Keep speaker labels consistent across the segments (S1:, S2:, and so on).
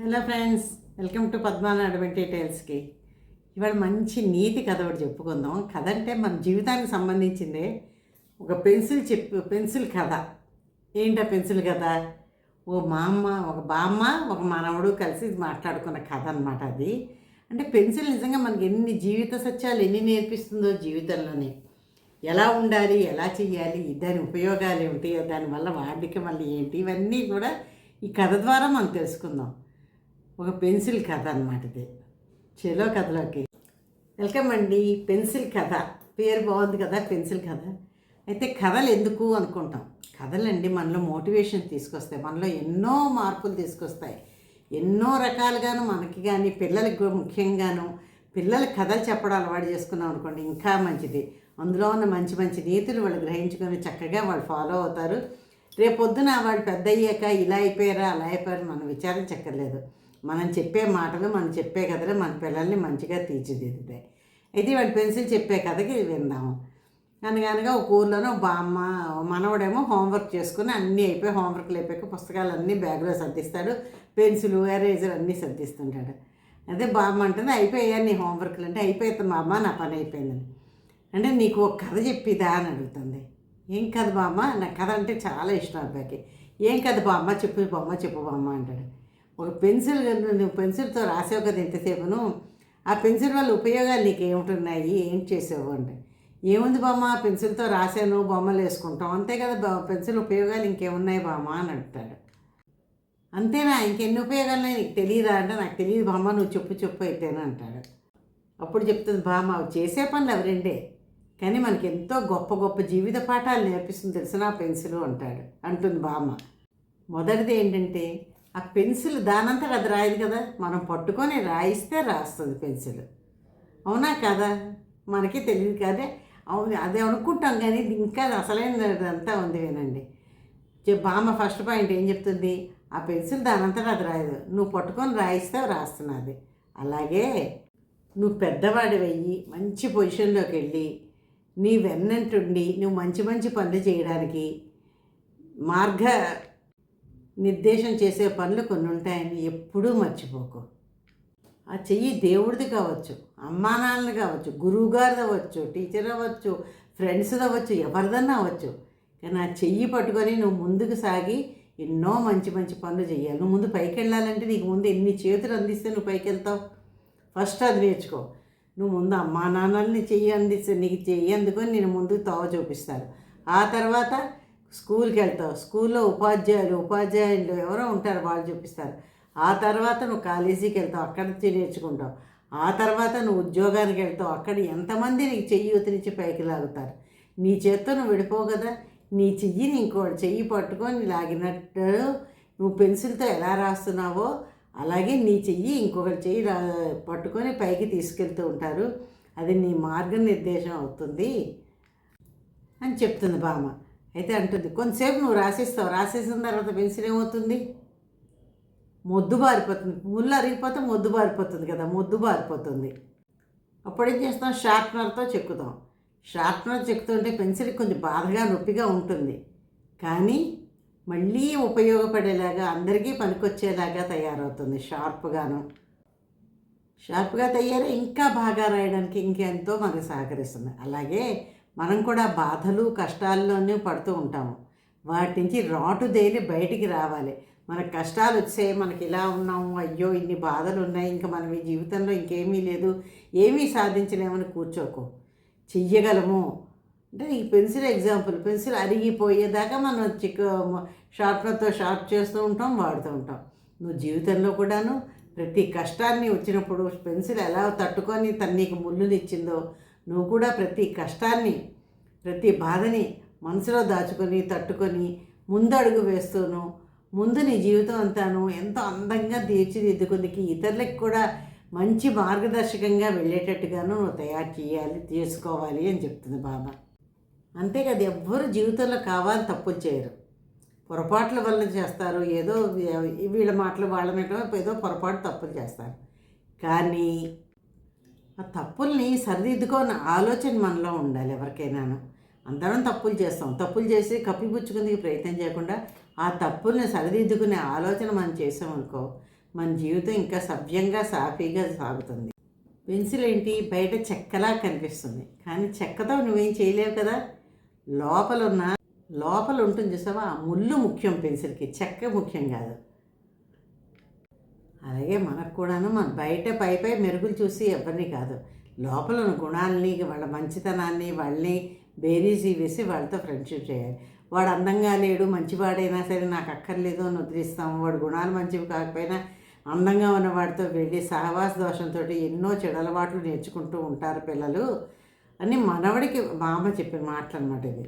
S1: Hello friends welcome to Padmana అడ్వెంటీ టైల్స్కి ఇవాళ మంచి నీతి కథ ఒకటి చెప్పుకుందాం. కథ అంటే మన జీవితానికి సంబంధించిందే ఒక పెన్సిల్ చెప్పు పెన్సిల్ కథ. ఏంటా పెన్సిల్ కథ? ఓ మా అమ్మ ఒక బామ్మ ఒక మనవడు కలిసి మాట్లాడుకున్న కథ అనమాట అది. అంటే పెన్సిల్ నిజంగా మనకి ఎన్ని జీవిత సత్యాలు ఎన్ని నేర్పిస్తుందో జీవితంలోనే. ఎలా ఉండాలి ఎలా చేయాలి దాని ఉపయోగాలు ఏమిటి దానివల్ల వాడికి మళ్ళీ ఏంటి ఇవన్నీ కూడా ఈ కథ ద్వారా మనం తెలుసుకుందాం. ఒక పెన్సిల్ కథ అనమాట ఇది. చెలో కథలోకి. వెల్కమ్ అండి. పెన్సిల్ కథ. పేరు బాగుంది కదా పెన్సిల్ కథ. అయితే కథలు ఎందుకు అనుకుంటాం? కథలండి మనలో మోటివేషన్ తీసుకొస్తాయి. మనలో ఎన్నో మార్పులు తీసుకొస్తాయి. ఎన్నో రకాలుగాను మనకి కానీ పిల్లలకి ముఖ్యంగాను పిల్లలకి కథలు చెప్పడం అలవాటు చేసుకున్నాం అనుకోండి ఇంకా మంచిది. అందులో ఉన్న మంచి మంచి నీతులు వాళ్ళు గ్రహించుకొని చక్కగా వాళ్ళు ఫాలో అవుతారు. రేపొద్దున వాళ్ళు పెద్ద అయ్యాక ఇలా అయిపోయారా అలా అయిపోయారు మనం విచారించక్కర్లేదు మనం చెప్పే మాటలు మనం చెప్పే కథలు మన పిల్లల్ని మంచిగా తీర్చిదిద్దుతాయి. అయితే వాడి పెన్సిల్ చెప్పే కథకి విందాము. అనగానగా ఒక ఊర్లోనే ఒక బామ్మ మనవడేమో హోంవర్క్ చేసుకుని అన్నీ అయిపోయి హోంవర్క్లు అయిపోయాక పుస్తకాలు అన్నీ బ్యాగ్లో సర్దిస్తాడు పెన్సిల్ ఎరేజర్ అన్నీ సర్దిస్తుంటాడు. అదే బామ్మ అంటుంది అయిపోయాయి నీ హోంవర్క్లు. అంటే అయిపోతుంది మా అమ్మ నా పని అయిపోయిందని. అంటే నీకు ఒక కథ చెప్పిదా? అని అడుగుతుంది. ఏం కథ బామ్మ? నా కథ అంటే చాలా ఇష్టం అబ్బాయికి. ఏం కథ బామ్మ? చెప్పు బామ్మ చెప్పు బామ్మ అంటాడు. ఒక పెన్సిల్ నువ్వు పెన్సిల్తో రాసావు కదా ఎంతసేపును ఆ పెన్సిల్ వల్ల ఉపయోగాలు నీకు ఏమిటున్నాయి ఏం చేసావు అంటే? ఏముంది బామ్మ? పెన్సిల్తో రాశాను బొమ్మలు వేసుకుంటాం. అంతే కదా బా- పెన్సిల్ ఉపయోగాలు ఇంకేమున్నాయి బామ్మ అని అంటాడు. అంతేనా? ఇంకెన్ని ఉపయోగాలు నీకు తెలియదా అంటే నాకు తెలియదు బామ్మ నువ్వు చెప్పు చెప్పు అయితేనే అంటాడు. అప్పుడు చెప్తుంది బామ్మ అవి చేసే పనులు అవి రెండే. కానీ మనకి ఎంతో గొప్ప గొప్ప జీవిత పాఠాలు నేర్పిస్తుంది తెలిసిన పెన్సిల్? అంటాడు. అంటుంది బామ్మ. మొదటిది ఏంటంటే ఆ పెన్సిల్ దానంతట అది రాయదు కదా. మనం పట్టుకొని రాయిస్తే రాస్తుంది పెన్సిల్. అవునా కదా? మనకి తెలియదు కదే. అవును అదే అనుకుంటాం కానీ ఇంకా అసలైన అంతా ఉంది వినండి బామ్మ ఫస్ట్ పాయింట్ ఏం చెప్తుంది? ఆ పెన్సిల్ దానంతట అది రాయదు. నువ్వు పట్టుకొని రాయిస్తే రాస్తున్నది. అలాగే నువ్వు పెద్దవాడి వెయ్యి మంచి పొజిషన్లోకి వెళ్ళి నీ వెన్నంటుండి నువ్వు మంచి మంచి పనులు చేయడానికి మార్గ నిర్దేశం చేసే పనులు కొన్ని ఉంటాయని ఎప్పుడూ మర్చిపోకు. ఆ చెయ్యి దేవుడిది కావచ్చు అమ్మానాన్నది కావచ్చు గురువుగారిది అవ్వచ్చు టీచర్ అవ్వచ్చు ఫ్రెండ్స్ అవ్వచ్చు ఎవరిదన్నా అవ్వచ్చు. కానీ ఆ చెయ్యి పట్టుకొని నువ్వు ముందుకు సాగి ఎన్నో మంచి మంచి పనులు చేయాలి నువ్వు ముందు పైకి వెళ్ళాలంటే నీకు ముందు ఎన్ని చేతులు అందిస్తే నువ్వు పైకి వెళ్తావు ఫస్ట్ అది నేర్చుకో. నువ్వు ముందు అమ్మా నాన్నల్ని చెయ్యి అందిస్తే నీకు చెయ్యి అందుకొని నేను ముందు తోవ చూపిస్తాను ఆ తర్వాత స్కూల్కి వెళ్తావు స్కూల్లో ఉపాధ్యాయులు ఉపాధ్యాయులు ఎవరో ఉంటారు వాళ్ళు చూపిస్తారు. ఆ తర్వాత నువ్వు కాలేజీకి వెళ్తావు అక్కడ నుంచి నేర్చుకుంటావు. ఆ తర్వాత నువ్వు ఉద్యోగానికి వెళ్తావు అక్కడ ఎంతమంది నీకు చెయ్యి ఉతిరించి పైకి లాగుతారు. నీ చేత్తో నువ్వు విడిపోవు కదా. నీ చెయ్యిని ఇంకో చెయ్యి పట్టుకొని లాగినట్టు నువ్వు పెన్సిల్తో ఎలా రాస్తున్నావో అలాగే నీ చెయ్యి ఇంకొకటి చెయ్యి రా పట్టుకొని పైకి తీసుకెళ్తూ ఉంటారు. అది నీ మార్గనిర్దేశం అవుతుంది అని చెప్తుంది బామ్మ. అయితే అంటుంది కొంతసేపు నువ్వు రాసేస్తావు రాసేసిన తర్వాత పెన్సిల్ ఏమవుతుంది? మొద్దు బారిపోతుంది. ముళ్ళు అరిగిపోతే మొద్దు బారిపోతుంది కదా మొద్దు బారిపోతుంది. అప్పుడు ఏం చేస్తాం షార్ప్నర్తో చెక్కుతాం. షార్ప్నర్ చెక్కుతుంటే పెన్సిల్ కొంచెం బాధగా నొప్పిగా ఉంటుంది. కానీ మళ్ళీ ఉపయోగపడేలాగా అందరికీ పనికొచ్చేలాగా తయారవుతుంది షార్ప్గాను షార్ప్గా తయారై ఇంకా బాగా రాయడానికి ఇంకెంతో మనకు సహకరిస్తుంది. అలాగే మనం కూడా బాధలు కష్టాల్లోనే పడుతూ ఉంటాము. వాటి నుంచి రాటు దేని బయటికి రావాలి. మన కష్టాలు వచ్చాయి మనకి ఇలా ఉన్నాము అయ్యో ఇన్ని బాధలు ఉన్నాయి ఇంకా మనం ఈ జీవితంలో ఇంకేమీ లేదు ఏమీ సాధించలేమని కూర్చోకు. చెయ్యగలము. అంటే ఈ పెన్సిల్ ఎగ్జాంపుల్ పెన్సిల్ అరిగిపోయేదాకా మనం చిక్ షార్ప్నర్తో షార్ప్ చేస్తూ ఉంటాం వాడుతూ ఉంటాం. నువ్వు జీవితంలో కూడాను ప్రతి కష్టాన్ని వచ్చినప్పుడు పెన్సిల్ ఎలా తట్టుకొని తను నీకు ముళ్ళుని ఇచ్చిందో నువ్వు కూడా ప్రతి కష్టాన్ని ప్రతి బాధని మనసులో దాచుకొని తట్టుకొని ముందడుగు వేస్తూను ముందు నీ జీవితం అంతాను ఎంతో అందంగా తీర్చిదిద్దుకుందికి ఇతరులకు కూడా మంచి మార్గదర్శకంగా వెళ్ళేటట్టుగాను నువ్వు తయారు చేయాలి చేసుకోవాలి అని చెప్తుంది బాబా. అంతేకాదు ఎవ్వరు జీవితంలో కావాలి తప్పులు చేయరు. పొరపాట్ల వల్ల చేస్తారు ఏదో వీళ్ళ మాటలు వాళ్ళ మీద ఏదో పొరపాటు తప్పులు చేస్తారు. కానీ ఆ తప్పుల్ని సరిదిద్దుకోని ఆలోచన మనలో ఉండాలి ఎవరికైనాను. అందరం తప్పులు చేస్తాం. తప్పులు చేసి కప్పిపుచ్చుకునే ప్రయత్నం చేయకుండా ఆ తప్పుల్ని సరిదిద్దుకునే ఆలోచన మనం చేసామనుకో మన జీవితం ఇంకా సవ్యంగా సాఫీగా సాగుతుంది. పెన్సిల్ ఏంటి? బయట చెక్కలా కనిపిస్తుంది. కానీ చెక్కతో నువ్వేం చేయలేవు కదా. లోపల ఉన్న లోపల ఉంటుంది చూసావా? ఆ ముళ్ళు ముఖ్యం పెన్సిల్కి. చెక్క ముఖ్యం కాదు. అలాగే మనకు కూడాను మన బయట పై పై మెరుగులు చూసి ఎవరిని కాదు. లోపల ఉన్న గుణాలని వాళ్ళ మంచితనాన్ని వాళ్ళని బేరీజీ వేసి వాళ్ళతో ఫ్రెండ్షిప్ చేయాలి. వాడు అందంగా లేడు మంచివాడైనా సరే నాకు అక్కర్లేదు అని ఉద్రిస్తాము. వాడు గుణాలు మంచివి కాకపోయినా అందంగా ఉన్న వాడితో వెళ్ళి సహవాస దోషంతో ఎన్నో చెడలవాట్లు నేర్చుకుంటూ ఉంటారు పిల్లలు అని మనవడికి మా అమ్మ చెప్పిన మాటలు అనమాట ఇది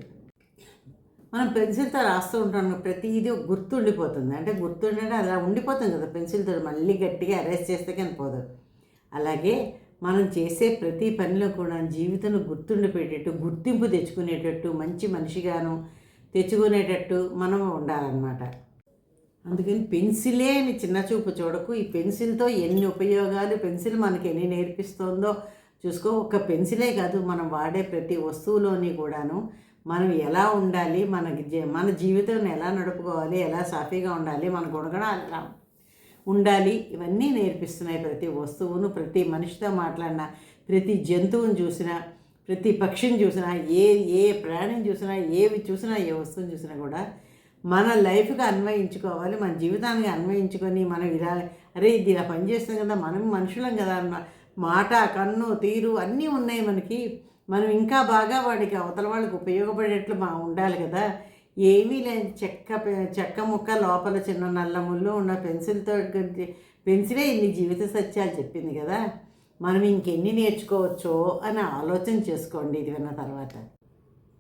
S1: మనం పెన్సిల్తో రాస్తూ ఉంటాం ప్రతిదీ గుర్తుండిపోతుంది. అంటే గుర్తుండే అలా ఉండిపోతుంది కదా పెన్సిల్తో మళ్ళీ గట్టిగా అరేస్ చేస్తే కానీ పోదు. అలాగే మనం చేసే ప్రతి పనిలో కూడా జీవితంలో గుర్తుండిపోయేటట్టు గుర్తింపు తెచ్చుకునేటట్టు మంచి మనిషిగాను తెచ్చుకునేటట్టు మనం ఉండాలన్నమాట. అందుకని పెన్సిలే అని చిన్న చూపు చూడకు. ఈ పెన్సిల్తో ఎన్ని ఉపయోగాలు పెన్సిల్ మనకి ఎన్ని నేర్పిస్తుందో చూసుకో. ఒక పెన్సిలే కాదు మనం వాడే ప్రతి వస్తువులోని కూడాను మనం ఎలా ఉండాలి? మన మన జీవితం ఎలా నడుపుకోవాలి? ఎలా సాఫీగా ఉండాలి? మన గుణగణాలు ఎలా ఉండాలి. ఇవన్నీ నేర్పిస్తున్నాయి ప్రతి వస్తువును ప్రతి మనిషితో మాట్లాడినా ప్రతి జంతువుని చూసినా ప్రతి పక్షిని చూసినా ఏ ఏ ప్రాణిని చూసినా ఏవి చూసినా ఏ వస్తువుని చూసినా కూడా మన లైఫ్కి అన్వయించుకోవాలి. మన జీవితానికి అన్వయించుకొని మనం ఇలా అరే ఇది ఇలా పనిచేస్తాం కదా మనం మనుషులం కదా అన్న మాట కన్ను తీరు అన్నీ ఉన్నాయి మనకి. మనం ఇంకా బాగా వాడికి అవతల వాళ్ళకి ఉపయోగపడేట్లు మా ఉండాలి కదా. ఏమీ లేని చెక్క పె- చెక్క ముక్క లోపల చిన్న నల్ల ముళ్ళు ఉన్న పెన్సిల్తో పెన్సిలే ఇన్ని జీవిత సత్యాలు చెప్పింది కదా. మనం ఇంకెన్ని నేర్చుకోవచ్చో అని ఆలోచన చేసుకోండి ఇది విన్న తర్వాత.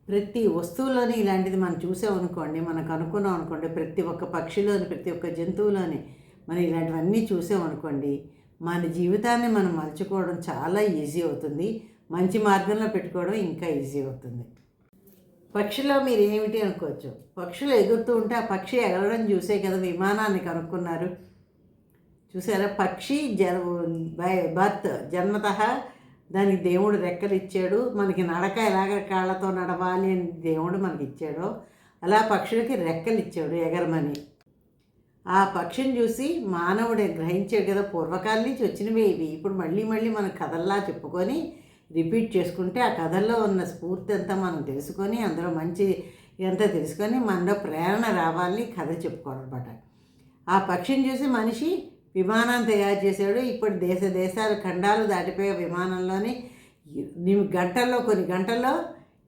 S1: ప్రతి వస్తువులోని ఇలాంటిది మనం చూసామనుకోండి మనకు అనుకున్నాం అనుకోండి ప్రతి ఒక్క పక్షిలోని ప్రతి ఒక్క జంతువులోని మనం ఇలాంటివన్నీ చూసామనుకోండి మన జీవితాన్ని మనం మలుచుకోవడం చాలా ఈజీ అవుతుంది. మంచి మార్గంలో పెట్టుకోవడం ఇంకా ఈజీ అవుతుంది. పక్షిలో మీరు ఏమిటి అనుకోవచ్చు? పక్షులు ఎగురుతూ ఉంటే ఆ పక్షి ఎగరడం చూసే కదా విమానాన్ని కనుక్కున్నారు. చూసారా? పక్షి జ బర్త్ జన్మతః దానికి దేవుడు రెక్కలు ఇచ్చాడు. మనకి నడక ఎలాగ కాళ్ళతో నడవాలి అని దేవుడు మనకి ఇచ్చాడో అలా పక్షులకి రెక్కలు ఇచ్చాడు ఎగరమని. ఆ పక్షిని చూసి మానవుడు గ్రహించాడు కదా పూర్వకాలం నుంచి వచ్చినవి ఇవి. ఇప్పుడు మళ్ళీ మళ్ళీ మనం కథల్లా చెప్పుకొని రిపీట్ చేసుకుంటే ఆ కథల్లో ఉన్న స్ఫూర్తి అంతా మనం తెలుసుకొని అందులో మంచి ఎంత తెలుసుకొని మనలో ప్రేరణ రావాలని కథ చెప్పుకోవడం ఆ పక్షిని చూసి మనిషి విమానం తయారు చేశాడు. ఇప్పుడు దేశ దేశాలు ఖండాలు దాటిపోయే విమానంలోని గంటల్లో కొన్ని గంటల్లో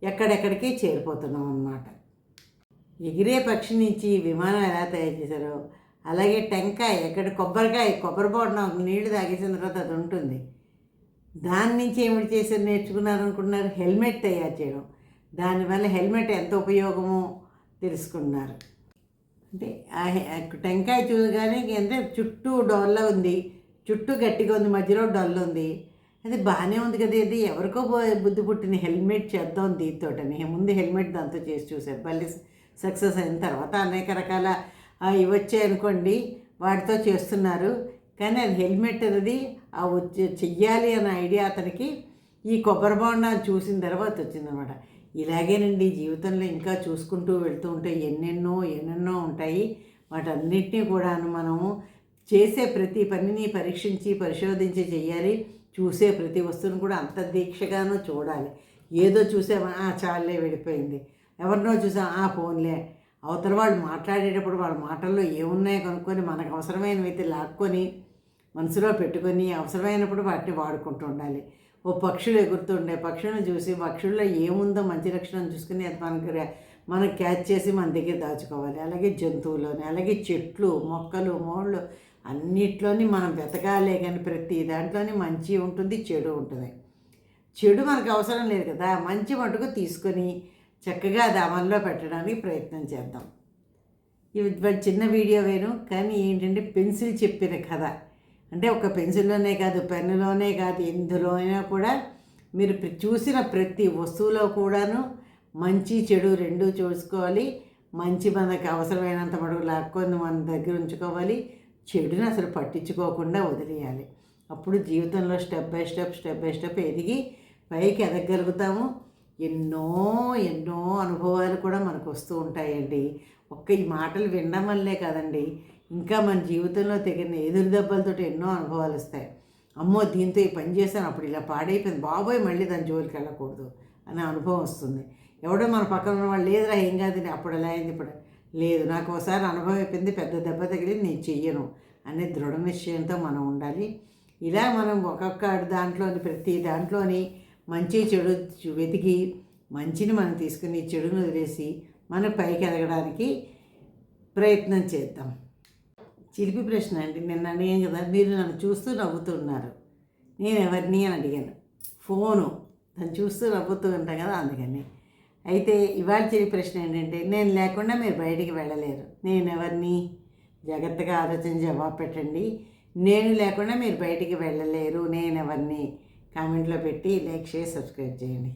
S1: ఎక్కడెక్కడికి చేరిపోతున్నాం అన్నమాట. ఎగిరే పక్షి నుంచి విమానం ఎలా తయారు చేశారో అలాగే టెంకాయ ఎక్కడ కొబ్బరికాయ కొబ్బరి బోండం నీళ్ళు తాగేసిన తర్వాత అది ఉంటుంది. దాని నుంచి ఏమిటి చేసి నేర్చుకున్నారు అనుకున్నారు హెల్మెట్ తయారు చేయడం. దానివల్ల హెల్మెట్ ఎంత ఉపయోగమో తెలుసుకున్నారు. అంటే ఆ టెంకాయ చూడగానే అంటే చుట్టూ డొల్ల ఉంది. చుట్టూ గట్టిగా ఉంది మధ్యలో డొల్ల ఉంది. అది బాగానే ఉంది కదా ఇది. ఎవరికో బో- బుద్ధి పుట్టిన హెల్మెట్ చేద్దాం దీంతోటని ముందు హెల్మెట్ దాంతో చేసి చూశారు. మళ్ళీ సక్సెస్ అయిన తర్వాత అనేక రకాల ఇవి వచ్చాయి అనుకోండి వాటితో చేస్తున్నారు. కానీ అది హెల్మెట్ అనేది వచ్చే చెయ్యాలి అనే ఐడియా అతనికి. ఈ కొబ్బరి బొండాన్ని చూసిన తర్వాత వచ్చిందనమాట. ఇలాగేనండి జీవితంలో ఇంకా చూసుకుంటూ వెళ్తూ ఉంటే ఎన్నెన్నో ఎన్నెన్నో ఉంటాయి. వాటన్నిటినీ కూడాను మనము చేసే ప్రతి పనిని పరీక్షించి పరిశోధించి చేయాలి చూసే ప్రతి వస్తువును కూడా అంత దీక్షగానూ చూడాలి. ఏదో చూసామా "ఆ, చాలే వెళ్ళిపోయింది ఎవరినో చూసాం ఆ ఫోన్లే. అవతల వాళ్ళు మాట్లాడేటప్పుడు వాళ్ళ మాటల్లో ఏమున్నాయో కనుక్కొని మనకు అవసరమైనవి అయితే లాక్కొని మనసులో పెట్టుకొని అవసరమైనప్పుడు వాటిని వాడుకుంటూ ఉండాలి. ఓ పక్షులు ఎగురుతుండే పక్షులను చూసి పక్షుల్లో ఏముందో మంచి లక్షణం చూసుకుని అది మనకి మనం క్యాచ్ చేసి మన దగ్గర దాచుకోవాలి. అలాగే జంతువులోని అలాగే చెట్లు మొక్కలు మోళ్ళు అన్నిట్లోని మనం వెతకాలే కానీ ప్రతి దాంట్లోని మంచి ఉంటుంది చెడు ఉంటుంది. చెడు మనకు అవసరం లేదు కదా మంచి మటుకు తీసుకొని చక్కగా అది అమల్లో పెట్టడానికి ప్రయత్నం చేద్దాం. ఇవి చిన్న వీడియో వేను కానీ ఏంటంటే పెన్సిల్ చెప్పిన కథ. అంటే ఒక పెన్సిల్లోనే కాదు పెన్నులోనే కాదు ఎందులో అయినా కూడా మీరు చూసిన ప్రతి వస్తువులో కూడాను మంచి చెడు రెండు చూసుకోవాలి. మంచి మనకు అవసరమైనంత మటుకు లాక్కొని మన దగ్గర ఉంచుకోవాలి. చెడుని అసలు పట్టించుకోకుండా వదిలేయాలి. అప్పుడు జీవితంలో step by step step by step ఎదిగి పైకి ఎదగలుగుతాము. ఎన్నో ఎన్నో అనుభవాలు కూడా మనకు వస్తూ ఉంటాయండి. ఒక్క ఈ మాటలు వినడం వల్లే కాదండి. ఇంకా మన జీవితంలో తెగిన ఎదురు దెబ్బలతో ఎన్నో అనుభవాలు వస్తాయి. అమ్మో దీంతో ఈ పని చేశాను అప్పుడు ఇలా పాడైపోయింది. బాబోయ్ మళ్ళీ దాని జోలికి వెళ్ళకూడదు అనే అనుభవం వస్తుంది. ఎవడో మన పక్కన ఉన్న వాళ్ళు లేదురా ఏం కాదు అప్పుడు ఎలా అయింది ఇప్పుడు లేదు నాకు ఒకసారి అనుభవం అయిపోయింది పెద్ద దెబ్బ తగిలింది నేను చెయ్యను అనే దృఢ నిశ్చయంతో మనం ఉండాలి. ఇలా మనం ఒక్కొక్క దాంట్లోని ప్రతి దాంట్లోని మంచి చెడు వెతికి మంచిని మనం తీసుకుని చెడును వదిలేసి మనం పైకి ఎదగడానికి ప్రయత్నం చేద్దాం. చిలిపి ప్రశ్న అండి. నిన్న అడిగాను కదా మీరు నన్ను చూస్తూ నవ్వుతున్నారు. నేను ఎవరిని అని అడిగాను. ఫోను. నన్ను చూస్తూ నవ్వుతూ ఉంటాం కదా అందుకని. అయితే ఇవాళ చిలిపి ప్రశ్న ఏంటంటే నేను లేకుండా మీరు బయటికి వెళ్ళలేరు. నేను ఎవరిని? జాగ్రత్తగా ఆలోచన జవాబు పెట్టండి. నేను లేకుండా మీరు బయటికి వెళ్ళలేరు. నేను ఎవరిని? కామెంట్లో పెట్టి లైక్ చేసి సబ్స్క్రైబ్ చేయండి.